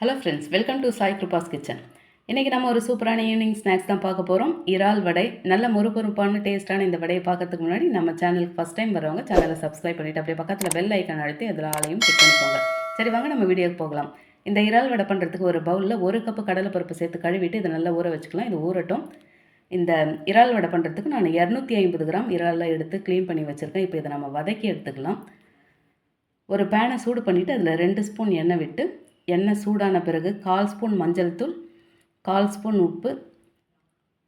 Hello friends welcome to Sai Kripa's kitchen இன்றைக்கி நம்ம ஒரு சூப்பரான ஈவினிங் ஸ்நாக்ஸ் தான் பார்க்க போகிறோம் இறால் வடை நல்ல முறுப்பொறுப்பான டேஸ்ட்டான இந்த வடையை பார்க்கறதுக்கு முன்னாடி நம்ம சேனலுக்கு ஃபஸ்ட் டைம் வரவங்க சேனலை சப்ஸ்கிரைப் பண்ணிவிட்டு அப்படியே பக்கத்தில் பெல் ஐக்கான் அழுத்தி அதில் ஆளையும் கிளிக் பண்ணிக்கோங்க. சரி வாங்க நம்ம வீடியோக்கு போகலாம். இந்த இறால் வடை பண்ணுறதுக்கு ஒரு பவுலில் ஒரு கப்பு கடலைப்பருப்பு சேர்த்து கழுவிட்டு இதை நல்லா ஊற வச்சுக்கலாம். இது ஊறட்டும். இந்த இறால் வடை பண்ணுறதுக்கு நான் இரநூத்தி ஐம்பது கிராம் இறாலில் எடுத்து க்ளீன் பண்ணி வச்சுருக்கேன். இப்போ இதை நம்ம வதக்கி எடுத்துக்கலாம். ஒரு பேனை சூடு பண்ணிவிட்டு அதில் ரெண்டு ஸ்பூன் எண்ணெய் விட்டு எண்ணெய் சூடான பிறகு கால் ஸ்பூன் மஞ்சள் தூள் கால் ஸ்பூன் உப்பு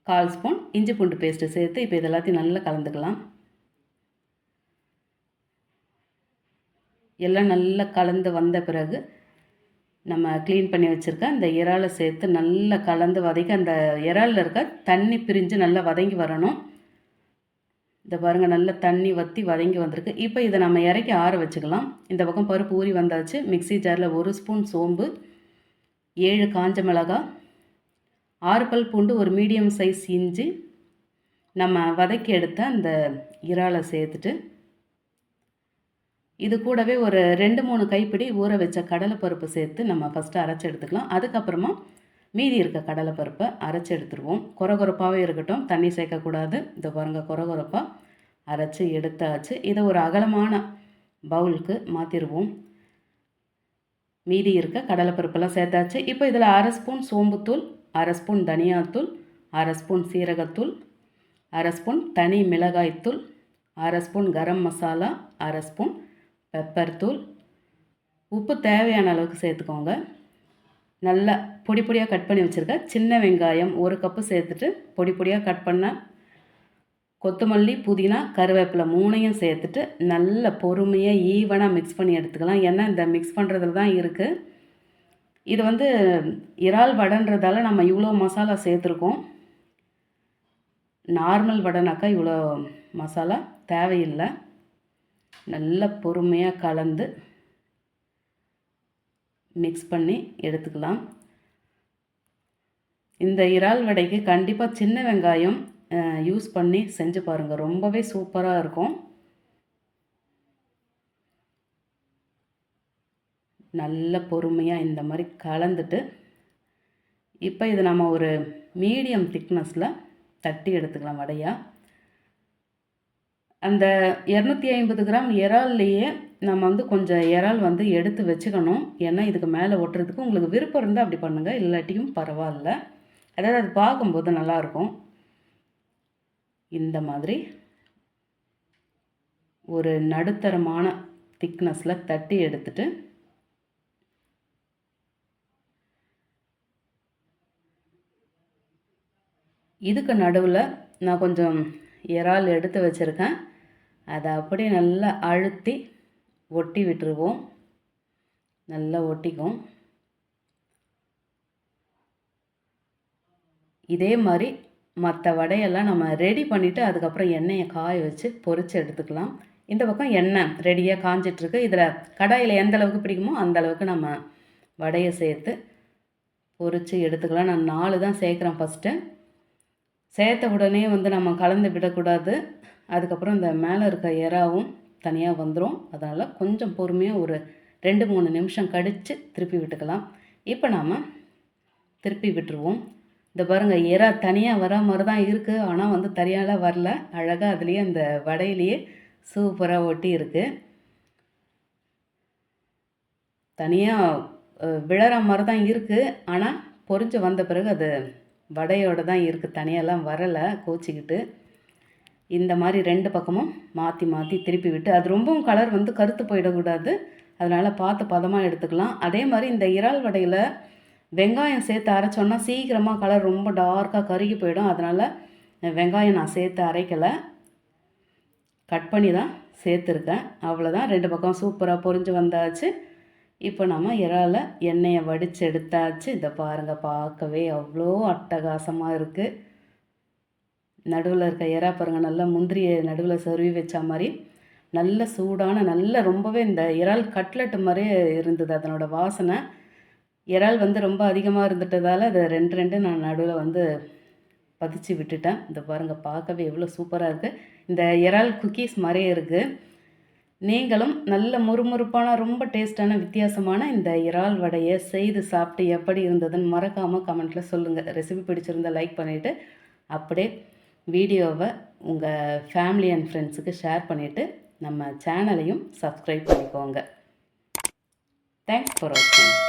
கால் ஸ்பூன் இஞ்சி பூண்டு பேஸ்ட்டு சேர்த்து இப்போ இது எல்லாத்தையும் நல்லா கலந்துக்கலாம். எல்லாம் நல்லா கலந்து வந்த பிறகு நம்ம க்ளீன் பண்ணி வச்சுருக்க அந்த இறாலை சேர்த்து நல்லா கலந்து வதக்கி அந்த இறாலில் இருக்க தண்ணி பிரிஞ்சு நல்லா வதங்கி வரணும். இந்த பாருங்கள் நல்ல தண்ணி வற்றி வதங்கி வந்திருக்கு. இப்போ இதை நம்ம இறக்கி ஆற வச்சுக்கலாம். இந்த பக்கம் பருப்பு ஊறி வந்தாச்சு. மிக்ஸி ஜாரில் ஒரு ஸ்பூன் சோம்பு ஏழு காஞ்ச மிளகாய் ஆறு பல் பூண்டு ஒரு மீடியம் சைஸ் இஞ்சி. நம்ம வதக்கி எடுத்த அந்த இறாலை சேர்த்துட்டு இது கூடவே ஒரு ரெண்டு மூணு கைப்பிடி ஊற வச்ச கடலைப்பருப்பு சேர்த்து நம்ம ஃபஸ்ட்டு அரைச்சி எடுத்துக்கலாம். அதுக்கப்புறமா மீதி இருக்க கடலைப்பருப்பை அரைச்சி எடுத்துருவோம். குறகுறப்பாகவே இருக்கட்டும். தண்ணி சேர்க்கக்கூடாது. இந்த பாருங்க குறகுறப்பாக அரைச்சி எடுத்தாச்சு. இதை ஒரு அகலமான பவுலுக்கு மாற்றிடுவோம் மீதி இருக்க கடலைப்பருப்பெல்லாம் சேர்த்தாச்சு. இப்போ இதில் அரை ஸ்பூன் சோம்புத்தூள் அரை ஸ்பூன் தனியாத்தூள் அரை ஸ்பூன் சீரகத்தூள் அரை ஸ்பூன் தனி மிளகாய்த்தூள் அரை ஸ்பூன் கரம் மசாலா அரை ஸ்பூன் பெப்பர் தூள் உப்பு தேவையான அளவுக்கு சேர்த்துக்கோங்க. நல்லா பொடி பொடியாக கட் பண்ணி வச்சுருக்கேன். சின்ன வெங்காயம் ஒரு கப்பு சேர்த்துட்டு பொடி பொடியாக கட் பண்ண கொத்தமல்லி புதினா கருவேப்பிலை மூணையும் சேர்த்துட்டு நல்ல பொறுமையாக ஈவனாக மிக்ஸ் பண்ணி எடுத்துக்கலாம். ஏன்னா இந்த மிக்ஸ் பண்ணுறதுல தான் இருக்குது இது வந்து இறால் வடைன்றதால நம்ம இவ்வளோ மசாலா சேர்த்துருக்கோம். நார்மல் வடைனாக்கா இவ்வளோ மசாலா தேவையில்லை. நல்ல பொறுமையாக கலந்து மிக்ஸ் பண்ணி எடுத்துக்கலாம். இந்த இறால் வடைக்கு கண்டிப்பாக சின்ன வெங்காயம் யூஸ் பண்ணி செஞ்சு பாருங்கள் ரொம்பவே சூப்பராக இருக்கும். நல்ல பொறுமையாக இந்த மாதிரி கலந்துட்டு இப்போ இது நம்ம ஒரு மீடியம் திக்னஸில் தட்டி எடுத்துக்கலாம் வடையாக அந்த இரநூத்தி ஐம்பது கிராம் இறால்லையே நம்ம வந்து கொஞ்சம் இறால் வந்து எடுத்து வச்சுக்கணும். ஏன்னா இதுக்கு மேலே ஒட்டுறதுக்கு உங்களுக்கு விருப்பம் இருந்தால் அப்படி பண்ணுங்கள் இல்லாட்டியும் பரவாயில்ல. அதாவது அது பார்க்கும்போது நல்லாயிருக்கும். இந்த மாதிரி ஒரு நடுத்தரமான திக்னஸில் தட்டி எடுத்துட்டு இதுக்கு நடுவில் நான் கொஞ்சம் இறால் எடுத்து வச்சுருக்கேன். அதை அப்படியே நல்லா அழுத்தி ஒட்டி விட்டுருவோம். நல்லா ஒட்டிக்கும். இதே மாதிரி மற்ற வடையெல்லாம் நம்ம ரெடி பண்ணிவிட்டு அதுக்கப்புறம் எண்ணெயை காய வச்சு பொரித்து எடுத்துக்கலாம். இந்த பக்கம் எண்ணெய் ரெடியாக காஞ்சிட்ருக்கு. இதில் கடாயில் எந்த அளவுக்கு பிடிக்குமோ அந்த அளவுக்கு நம்ம வடையை சேர்த்து பொரித்து எடுத்துக்கலாம். நான் நாலு தான் சேர்க்குறேன் ஃபஸ்ட்டு சேர்த்த உடனே வந்து நம்ம கலந்து விடக்கூடாது. அதுக்கப்புறம் இந்த மேலே இருக்க எறாவும் தனியாக வந்துடும் அதனால் கொஞ்சம் பொறுமையாக ஒரு ரெண்டு மூணு நிமிஷம் கடித்து திருப்பி விட்டுக்கலாம். இப்போ நாம் திருப்பி விட்டுருவோம். இந்த பாருங்கள் இறா தனியாக வர மாதிரி தான் இருக்குது ஆனால் வந்து தனியால் வரல. அழகாக அதுலேயே அந்த வடையிலேயே சூப்பராக ஒட்டி இருக்குது தனியாக விழற மாதிரி தான் இருக்குது ஆனால் பொறிஞ்சு வந்த பிறகு அது வடையோடு தான் இருக்குது தனியெல்லாம் வரலை. கோச்சிக்கிட்டு இந்த மாதிரி ரெண்டு பக்கமும் மாற்றி மாற்றி திருப்பி விட்டு அது ரொம்பவும் கலர் வந்து கருத்து போயிடக்கூடாது. அதனால் பார்த்து பதமாக எடுத்துக்கலாம். அதே மாதிரி இந்த இறால் வடையில் வெங்காயம் சேர்த்து அரைச்சோன்னா சீக்கிரமாக கலர் ரொம்ப டார்க்காக கருகி போயிடும். அதனால் வெங்காயம் நான் சேர்த்து அரைக்கலை. கட் பண்ணி தான் சேர்த்துருக்கேன். அவ்வளோதான் ரெண்டு பக்கம் சூப்பராக பொரிஞ்சு வந்தாச்சு. இப்போ நம்ம இறால எண்ணெயை வடித்து எடுத்தாச்சு. இதை பாருங்கள் பார்க்கவே அவ்வளோ அட்டகாசமாக இருக்குது நடுவில் இருக்க இறா பாருங்கள் நல்லா முந்திரியை நடுவில் சொருவி வச்ச மாதிரி நல்ல சூடான நல்ல ரொம்பவே இந்த இறால் கட்லெட்டு மாதிரியே இருந்தது அதனோட வாசனை. இறால் வந்து ரொம்ப அதிகமாக இருந்துட்டதால் அதை ரெண்டு ரெண்டு நான் நடுவில் வந்து பதிச்சு விட்டுட்டேன். இந்த பாருங்கள் பார்க்கவே எவ்வளோ சூப்பராக இருக்குது இந்த இறால் குக்கீஸ் மாதிரியே இருக்குது நீங்களும் நல்ல முறுமுறுப்பான ரொம்ப டேஸ்டான வித்தியாசமான இந்த இறால் வடையை செய்து சாப்பிட்டு எப்படி இருந்ததுன்னு மறக்காமல் கமெண்ட்டில் சொல்லுங்கள் ரெசிபி பிடிச்சிருந்தா லைக் பண்ணிவிட்டு அப்படியே வீடியோவை உங்கள் ஃபேமிலி அண்ட் ஃப்ரெண்ட்ஸுக்கு ஷேர் பண்ணிவிட்டு நம்ம சேனலையும் சப்ஸ்கிரைப் பண்ணிக்கோங்க. தேங்க்ஸ் ஃபார் வாட்சிங்